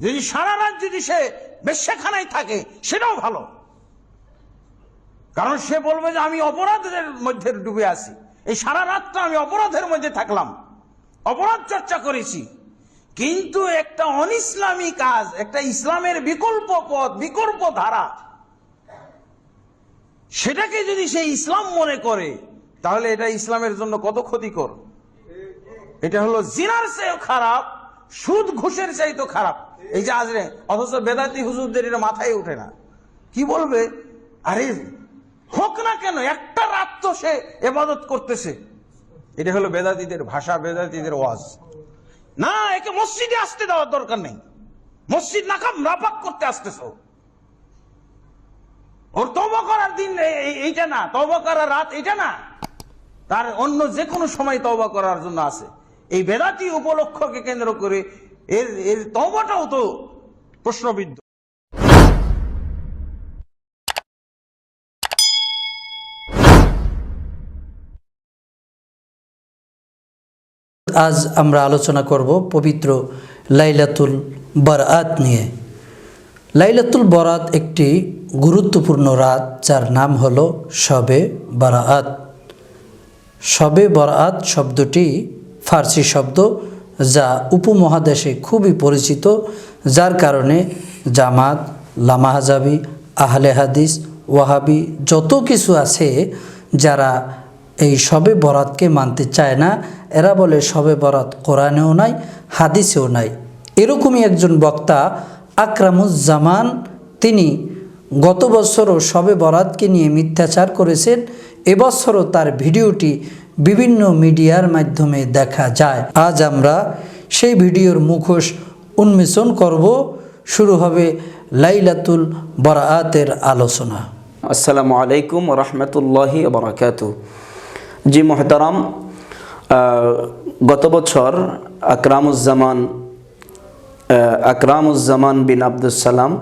যদি সারা রাত যদি সে বেশ্যাখানায় থাকে, সেটাও ভালো। কারণ সে বলবে যে, আমি অপরাধের মধ্যে ডুবে আছি। এই সারা রাতটা আমি অপরাধের মধ্যে থাকলাম। অপরাধ চর্চা করেছি। কিন্তু একটা অনিসলামী কাজ, একটা ইসলামের বিকল্প পথ, বিকল্প ধারা, সেটাকে যদি সে ইসলাম মনে করে, তাহলে এটা ইসলামের জন্য কত ক্ষতিকর? এটা হলো জিনার চেয়েও খারাপ, সুদ ঘুষের চাইতো খারাপ। এই যে আজরে অথচ বেদাতি হুজুরদের এটা মাথায় ওঠে না। কি বলবে? আরে, হোক না কেন, একটা রাত তো সে এবাদত করতেছে। এটা হলো বেদাতিদের ভাষা বেদাতিদের ওয়াজ। না, একে মসজিদে আসতে দেওয়ার দরকার নেই। মসজিদ নাকাম, নাপাক করতে আসতেছ। ওর তবা করার দিন এইটা না তবা করার রাত এটা না। তার অন্য যে কোনো সময় তবা করার জন্য আছে। এই বেদাতি উপলক্ষকে কেন্দ্র করে এর এর তবাটাও তো প্রশ্নবিদ্ধ। আজ আমরা আলোচনা করব পবিত্র লাইলাতুল বরাত নিয়ে। লাইলাতুল বরাত একটি গুরুত্বপূর্ণ রাত, যার নাম হলো শবে বরাত। শবে বরাত শব্দটি ফার্সি শব্দ যা উপমহাদেশে খুবই পরিচিত, যার কারণে জামাত, লামাহাজাবি, আহলে হাদিস, ওয়াহাবি যত কিছু আছে যারা এই সবে বরাতকে মানতে চায় না, এরা বলে সবে বরাত কোরআনেও নাই, হাদিসেও নাই। এরকমই একজন বক্তা, আকরামুজ্জামান, তিনি গত বছরও সবে বরাতকে নিয়ে মিথ্যাচার করেছেন এবছরও তার ভিডিওটি বিভিন্ন মিডিয়ার মাধ্যমে দেখা যায়। আজ আমরা সেই ভিডিওর মুখোশ উন্মেষণ করব। শুরু হবে লাইলাতুল বরাতের আলোচনা। আসসালামু আলাইকুম রহমতুল্লাহি বরাকাতু জি মোহতারাম গত বছর আকরামুজ্জামান আকরামুজ্জামান বিন আব্দুল সালাম,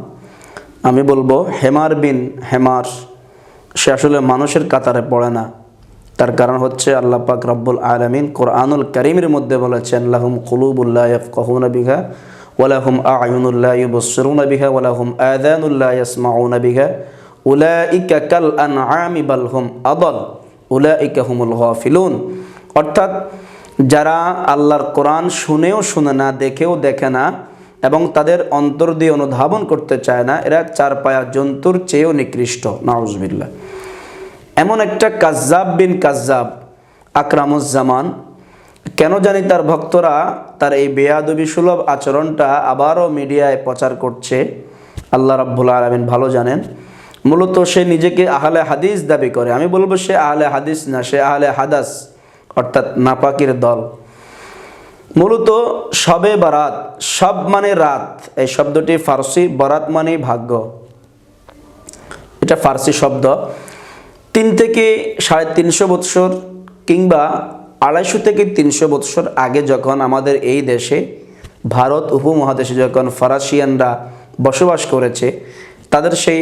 আমি বলব হেমার বিন হেমার, সে আসলে মানুষের কাতারে পড়ে না। তার কারণ হচ্ছে আল্লাহ পাক রব্বুল আলমিন কোরআনুল করিমের মধ্যে বলেছেন, লাহুম কুলুবুল্লাহ ইফকাহুন বিহা ওয়ালাহুম আয়ুনুল্লাহ ইউবসিরুন বিহা ওয়ালাহুম আযানুল্লাহ ইয়াসমাউন বিহা উলাইকা কাল আনআমি বাল হুম আদল, উলাইকা হুমুল গাফিলুন। অর্থাৎ যারা আল্লাহর কোরআন শুনেও শুনে না, দেখেও দেখে না এবং তাদের অন্তর দিয়ে অনুধাবন করতে চায় না, এরা চার পায়া জন্তুর চেয়েও নিকৃষ্ট। নাউজবিল্লা এমন একটা কাজ্জাব বিন কাজ্জাব আকরামুজ্জামান। কেন জানি তার ভক্তরা তার এই বেয়াদবি সুলভ আচরণটা আবারও মিডিয়ায় প্রচার করছে। আল্লাহ রাব্বুল আলমিন ভালো জানেন। মূলত সে নিজেকে আহলে হাদিস দাবি করে। আমি বলব সে আহলে হাদিস না, সে আহলে হাদাস, অর্থাৎ নাপাকির দল। মূলত সবে বারাত, সব মানে রাত। এই শব্দটি ফার্সি বরাত মানে ভাগ্য। এটা ফার্সি শব্দ। তিন থেকে সাড়ে তিনশো বৎসর কিংবা আড়াইশো থেকে তিনশো বৎসর আগে যখন আমাদের এই দেশে, ভারত উপমহাদেশে যখন ফরাসিয়ানরা বসবাস করেছে, তাদের সেই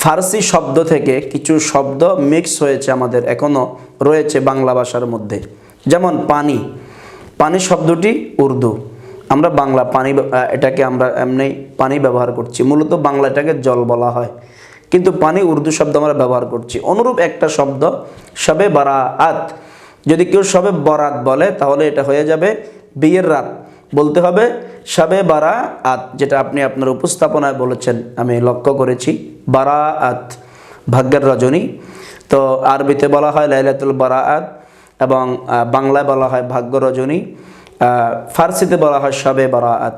ফার্সি শব্দ থেকে কিছু শব্দ মিক্স হয়েছে আমাদের এখনও রয়েছে বাংলা ভাষার মধ্যে। যেমন পানি পানি শব্দটি উর্দু। আমরা বাংলা পানি এটাকে আমরা এমনি পানি ব্যবহার করছি। মূলত বাংলা এটাকে জল বলা হয়। কিন্তু পানি উর্দু শব্দ আমরা ব্যবহার করছি। অনুরূপ একটা শব্দ সবে বারাত যদি কেউ সবে বরাত বলে, তাহলে এটা হয়ে যাবে বিয়ের রাত। বলতে হবে সবে বারা আত যেটা আপনি আপনার উপস্থাপনায় বলেছেন, আমি লক্ষ্য করেছি। বারা আত ভাগ্যের রজনী। তো আরবিতে বলা হয় লাইলাতুল বারাআত এবং বাংলায় বলা হয় ভাগ্য রজনী। ফার্সিতে বলা হয় শবে বারাআত।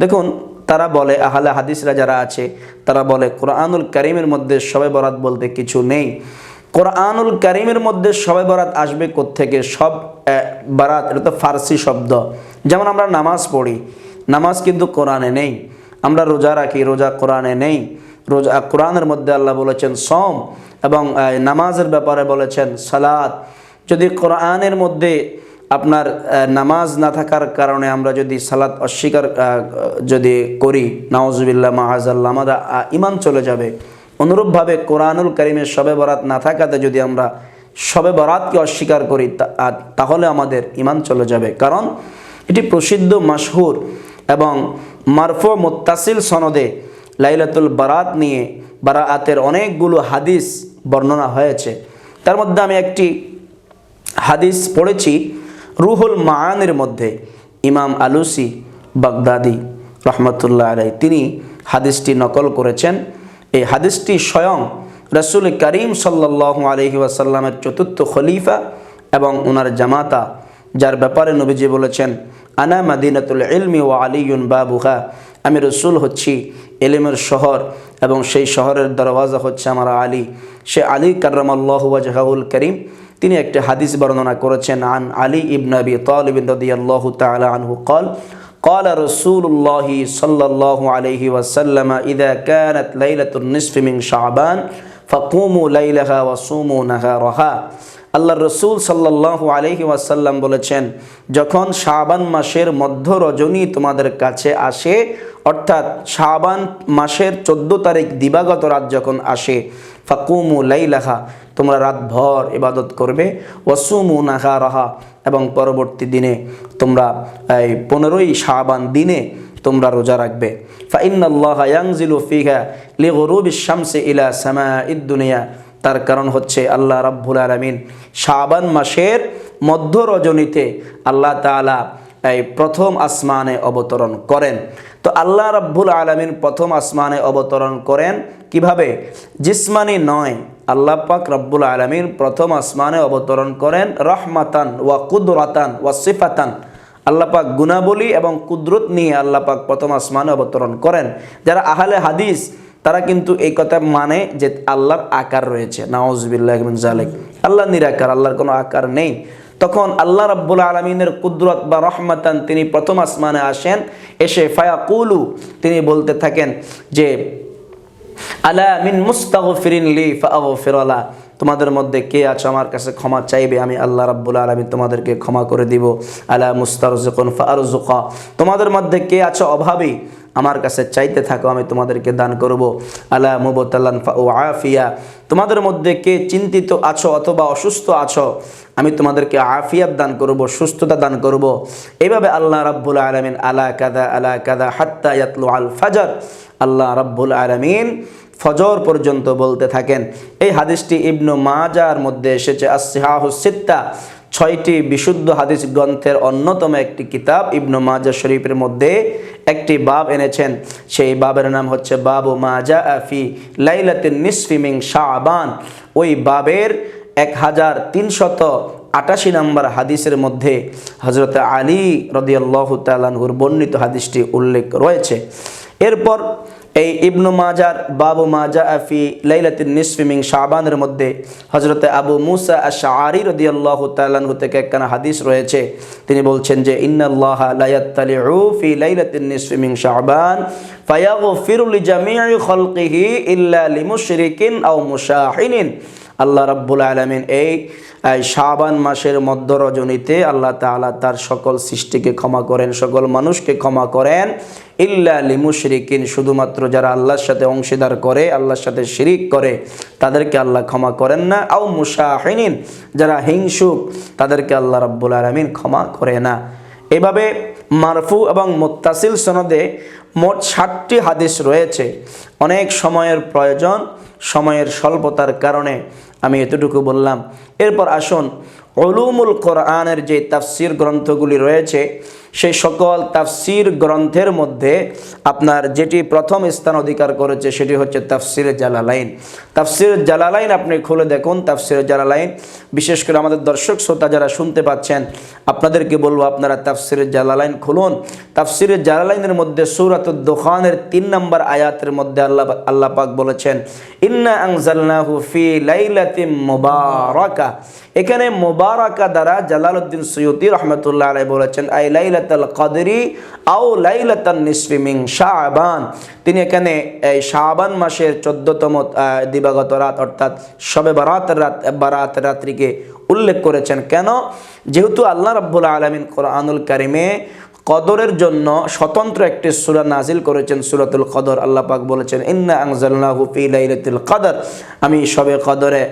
দেখুন তারা বলে, আহলে হাদিসরা যারা আছে, তারা বলে, কোরআনুল করিমের মধ্যে শবে বরাত বলতে কিছু নেই। কোরআনুল করিমের মধ্যে শবে বরাত আসবে থেকে সব বারাত, এটা তো ফার্সি শব্দ। যেমন আমরা নামাজ পড়ি, নামাজ কিন্তু কোরআনে নেই। আমরা রোজা রাখি, রোজা কোরআনে নেই। রোজা, কোরআনের মধ্যে আল্লাহ বলেছেন সম এবং নামাজের ব্যাপারে বলেছেন সালাদ যদি কোরআনের মধ্যে আপনার নামাজ না থাকার কারণে আমরা যদি সালাত অস্বীকার যদি করি নওয়াজবিল্লা মাহাজাল্লাহ আমাদের ইমান চলে যাবে। অনুরূপভাবে কোরআনুল করিমের শবে বরাত না থাকাতে যদি আমরা শবে বরাতকে অস্বীকার করি তাহলে আমাদের ইমান চলে যাবে। কারণ এটি প্রসিদ্ধ মাসহুর এবং মারফো মোত্তাসিল সনদে লাইলাতুল বারাত নিয়ে বারাতের অনেকগুলো হাদিস বর্ণনা হয়েছে। তার মধ্যে আমি একটি হাদিস পড়েছি। রুহুল মায়ানের মধ্যে ইমাম আলুসি বাগদাদি রহমতুল্লাহ আলাই তিনি হাদিসটি নকল করেছেন। এই হাদিসটি স্বয়ং রসুল করিম সাল্লাহ আলহি ওয়াসাল্লামের চতুর্থ খলিফা এবং ওনার জামাতা, যার ব্যাপারে নবীজি বলেছেন, আনা মাদিনাতুল ইলমি ও আলিউন বাবুহা। আমি রসুল হচ্ছি এলিমের শহর এবং সেই শহরের দরওয়াজা হচ্ছে আমার আলী। সে আলী কার্রামাল্লাহ ওয়াজহাউল করিম। তিনি একটি হাদিস বর্ণনা করেছেন আন আলী ইবন আবি তালিব রাদিয়াল্লাহু তাআলা আনহু قال قال رسول الله صلى الله عليه وسلم إذا كانت ليلة النصف من شعبان فقوموا ليلها وصوموا نهارها আল্লাহ রসুল সাল্লাহ আলহি ওয়াসাল্লাম বলেছেন যখন শাবান মাসের মধ্য রজনী তোমাদের কাছে আসে অর্থাৎ শাবান মাসের চোদ্দ তারিখ দিবাগত রাত যখন আসে ফাকুমু লাইলাহা তোমরা রাতভর ইবাদত করবে। ওয়াসুমু নাহা রাহা এবং পরবর্তী দিনে তোমরা এই পনেরোই শাবান দিনে তোমরা রোজা রাখবে। শামসি ইলা দুনিয়া। তার কারণ হচ্ছে আল্লাহ রাব্বুল আলামিন শাবান মাসের মধ্য রজনীতে আল্লাহ তাআলা এই প্রথম আসমানে অবতরণ করেন। তো আল্লাহ রাব্বুল আলামিন প্রথম আসমানে অবতরণ করেন কীভাবে? জিসমানি নয় আল্লাহ পাক রব্বুল আলামিন প্রথম আসমানে অবতরণ করেন রহমাতান ওয়া কুদরাতান ওয়া সিফাতান। আল্লাহ পাক গুণাবলী এবং কুদরত নিয়ে আল্লাহ পাক প্রথম আসমানে অবতরণ করেন। যারা আহলে হাদিস, তারা কিন্তু এই কথা মানে যে আল্লাহর আকার রয়েছে। নাওজবিল্লাহ জালেক আল্লাহ নিরাকার, আল্লাহর কোনো আকার নেই। তখন আল্লাহ রাব্বুল আলমিনের কুদরত বা রহমাতান তিনি প্রথম আসমানে আসেন, এসে ফায়াকুলু, তিনি বলতে থাকেন যে আলা মিন তোমাদের মধ্যে কে আছো আমার কাছে ক্ষমা চাইবে? আমি আল্লাহ রাব্বুল আলামিন তোমাদেরকে ক্ষমা করে দিব। আলা মুস্তারজিকুন ফারজুকা তোমাদের মধ্যে কে আছো অভাবী? আমার কাছে চাইতে থাকো, আমি তোমাদেরকে দান করব। আলা মুবতাল্লান ফা আফিয়া তোমাদের মধ্যে কে চিন্তিত আছো অথবা অসুস্থ আছো? আমি তোমাদেরকে আফিয়াত দান করব, সুস্থতা দান করব। এইভাবে আল্লাহ রাব্বুল আলামিন আলা কাদা আলা কাদা হাত্তা ইয়াতলু আল ফাজর। আল্লাহ রাব্বুল আলামিন ফজর পর্যন্ত বলতে থাকেন। এই হাদিসটি ইবনু মাজার মধ্যে এসেছে আসিহাহুসিত্তা ছয়টি বিশুদ্ধ হাদিস গ্রন্থের অন্যতম একটি কিতাব ইবনু মাজা শরীফের মধ্যে একটি বাব এনেছেন। সেই বাবের নাম হচ্ছে বাবু মাজা আফি লাইলাতিন নিসফিমিং শাহবান ওই বাবের এক হাজার তিনশত আটাশি নম্বর হাদিসের মধ্যে হজরত আলী রদিয়াল্লাহ তালানহুর বর্ণিত হাদিসটি উল্লেখ রয়েছে। এরপর এই ইবনু মাজার, বাবু মাজা আফি লাইলাতিন নিসফিমিং শাবানের মধ্যে হজরত আবু মুসা আশারি রদিয়াল্লাহ তালানহু থেকে একখানা হাদিস রয়েছে। তিনি বলছেন যে, ইন্নাল্লাহ লায়াত্তালিউ ফি লাইলাতিন নিসফিমিং শাবান ফায়াগফিরু লিজামিই খালকিহি ইল্লা লিমুশরিকিন আও মুশাহিনিন। আল্লাহ রাব্বুল আলামিন এই শাবান মাসের মধ্য রজনীতে আল্লাহ তাআলা তার সকল সৃষ্টিকে ক্ষমা করেন, সকল মানুষকে ক্ষমা করেন। ইল্লা লিমুশরিকিন, শুধুমাত্র যারা আল্লাহর সাথে অংশীদার করে, আল্লাহর সাথে শিরিক করে, তাদেরকে আল্লাহ ক্ষমা করেন না। আও মুশাহিনিন, যারা হিংসুক, তাদেরকে আল্লাহ রাব্বুল আলামিন ক্ষমা করে না। এভাবে মারফু এবং মোত্তাসিল সনদে মোট ষাটটি হাদিস রয়েছে। অনেক সময়ের প্রয়োজন, সময়ের স্বল্পতার কারণে আমি এতটুকু বললাম। এরপর আসুন অলুমুল কোরআনের যে তাফসির গ্রন্থগুলি রয়েছে সেই সকল তাফসির গ্রন্থের মধ্যে আপনার যেটি প্রথম স্থান অধিকার করেছে সেটি হচ্ছে তাফসির জালালাইন। তাফসির জালালাইন আপনি খুলে দেখুন, তাফসির জালালাইন। বিশেষ করে আমাদের দর্শক শ্রোতা যারা শুনতে পাচ্ছেন, আপনাদেরকে বলব আপনারা তাফসির জালালাইন খুলুন। তাফসির জালালাইনের মধ্যে সুরাত দোকানের তিন নম্বর আয়াতের মধ্যে আল্লাহ আল্লাহ পাক বলেছেন, ইন্না আংজালনাহু ফি লাইলাতিম মুবারাকা। এখানে মোবারকা দ্বারা জালালউদ্দিন সৈয়দি রহমতুল্লাহ আলাই বলেছেন, আই লাইলাতাল কদরি আও লাইলাতান নিসফিমিং শাহবান তিনি এখানে এই শাহবান মাসের চোদ্দতম দিবাগত রাত, অর্থাৎ শবে বারাতের রাত বারাতের রাত্রিকে উল্লেখ করেছেন। কেন? যেহেতু আল্লাহ রাব্বুল আলমিন কোরআনুল কারিমে কদরের জন্য স্বতন্ত্র একটি সূরা নাজিল করেছেন, সূরাতুল কদর। আল্লাহ পাক বলেছেন, ইন্না আনজালনাহু ফি লাইলাতুল কদর। আমি সবে কদরে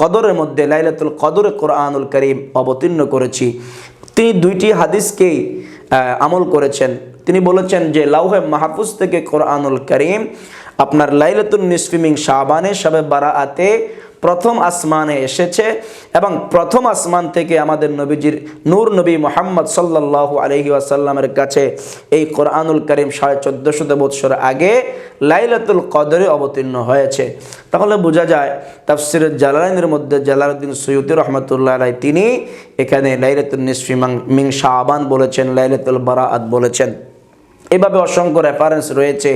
কদরের মধ্যে লাইলাতুল কদরে কোরআনুল করিম অবতীর্ণ করেছি। তিনি দুইটি হাদিসকেই আমল করেছেন। তিনি বলেছেন যে, লাউহে মাহফুজ থেকে কোরআনুল করিম আপনার লাইলাতুল নিসফিমিং শাবানে সবে বারাআতে প্রথম আসমানে এসেছে এবং প্রথম আসমান থেকে আমাদের নবীজির নূর নবী মোহাম্মদ সাল্লাল্লাহু আলহি আসাল্লামের কাছে এই কোরআনুল করিম সাড়ে চোদ্দশত বৎসর আগে লাইলাতুল কদরে অবতীর্ণ হয়েছে। তাহলে বোঝা যায় তাফসির জালালাইনের মধ্যে জালালউদ্দিন সৈয়দ রহমতুল্লাহ আলাই তিনি এখানে লাইলাতুল নিসফি মিং শাহবান বলেছেন, লাইলাতুল বারাআত বলেছেন। এভাবে অসংখ্য রেফারেন্স রয়েছে।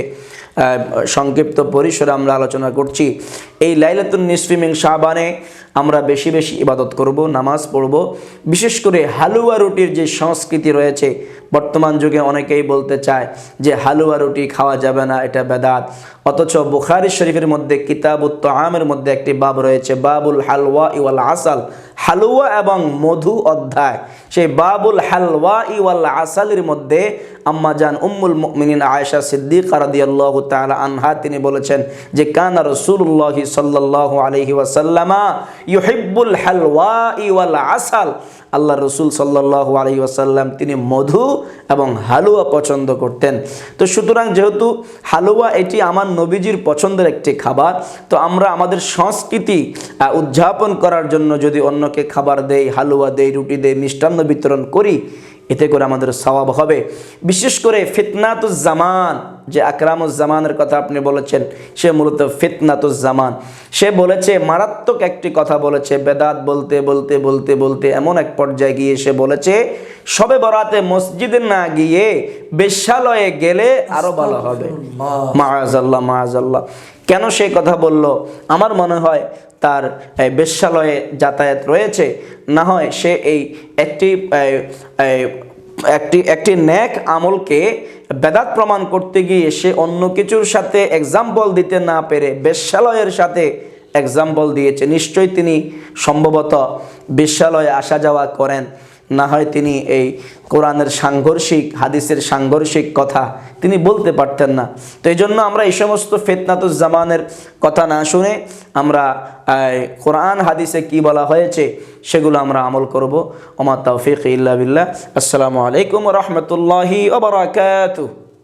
সংক্ষিপ্ত পরিসরে আমরা আলোচনা করছি। এই লাইলাতুল নিসফিমিং সাবানে আমরা বেশি বেশি ইবাদত করব, নামাজ পড়ব। বিশেষ করে হালুয়া রুটির যে সংস্কৃতি রয়েছে বর্তমান যুগে অনেকেই বলতে চায় যে হালুয়া রুটি খাওয়া যাবে না, এটা বেদাত। অথচ বুখারি শরীফের মধ্যে কিতাবুত আমের মধ্যে একটি বাব রয়েছে, বাবুল হালওয়া ইওয়াল আসাল। হালুয়া এবং মধু অধ্যায়। সেই বাবুল হালওয়া ইওয়াল আসালের মধ্যে আম্মা আম্মাজান উম্মুল মুমিনিন আয়েশা সিদ্দিক রাদিয়াল্লাহু তাআলা আনহা, তিনি বলেছেন যে, কানা রাসূলুল্লাহি সাল্লাল্লাহু আলাইহি ওয়াসাল্লামা ইউহিব্বুল হালওয়া ইওয়াল আসাল। আল্লাহ রসুল সাল্লাহ আলহি আসাল্লাম তিনি মধু এবং হালুয়া পছন্দ করতেন। তো সুতরাং যেহেতু হালুয়া এটি আমার নবীজির পছন্দের একটি খাবার, তো আমরা আমাদের সংস্কৃতি উদযাপন করার জন্য যদি অন্যকে খাবার দেই, হালুয়া দেই, রুটি দেই, মিষ্টান্ন বিতরণ করি এতে করে আমাদের সওয়াব হবে। বিশেষ করে ফিতনাতুজ্জামান যে আকরামুজ্জামানের কথা আপনি বলেছেন সে মূলত ফিতনাতুজ্জামান। সে বলেছে মারাত্মক একটি কথা বলেছে বেদাত বলতে বলতে বলতে বলতে এমন এক পর্যায়ে গিয়ে সে বলেছে সবে বরাতে মসজিদে না গিয়ে বেশ্যালয়ে গেলে আরও ভালো হবে। মাআজাল্লাহ মাআজাল্লাহ কেন সে কথা বলল? আমার মনে হয় তার বেশ্যালয়ে যাতায়াত রয়েছে। না হয় সে এই একটি একটি একটি ন্যাক আমলকে বেদাত প্রমাণ করতে গিয়ে সে অন্য কিছুর সাথে এক্সাম্পল দিতে না পেরে বেশ্যালয়ের সাথে এক্সাম্পল দিয়েছে। নিশ্চয়ই তিনি সম্ভবত বিশ্বালয়ে আসা যাওয়া করেন। না হয় তিনি এই কোরআনের সাংঘর্ষিক, হাদিসের সাংঘর্ষিক কথা তিনি বলতে পারতেন না। তো এই জন্য আমরা এই সমস্ত ফেতনাতুজ্জামানের কথা না শুনে আমরা কোরআন, হাদিসে কি বলা হয়েছে সেগুলো আমরা আমল করব। ওমা তৌফিক ইল্লা বিল্লাহ। আসসালামু আলাইকুম রহমতুল্লাহি ওবরাকাতুহ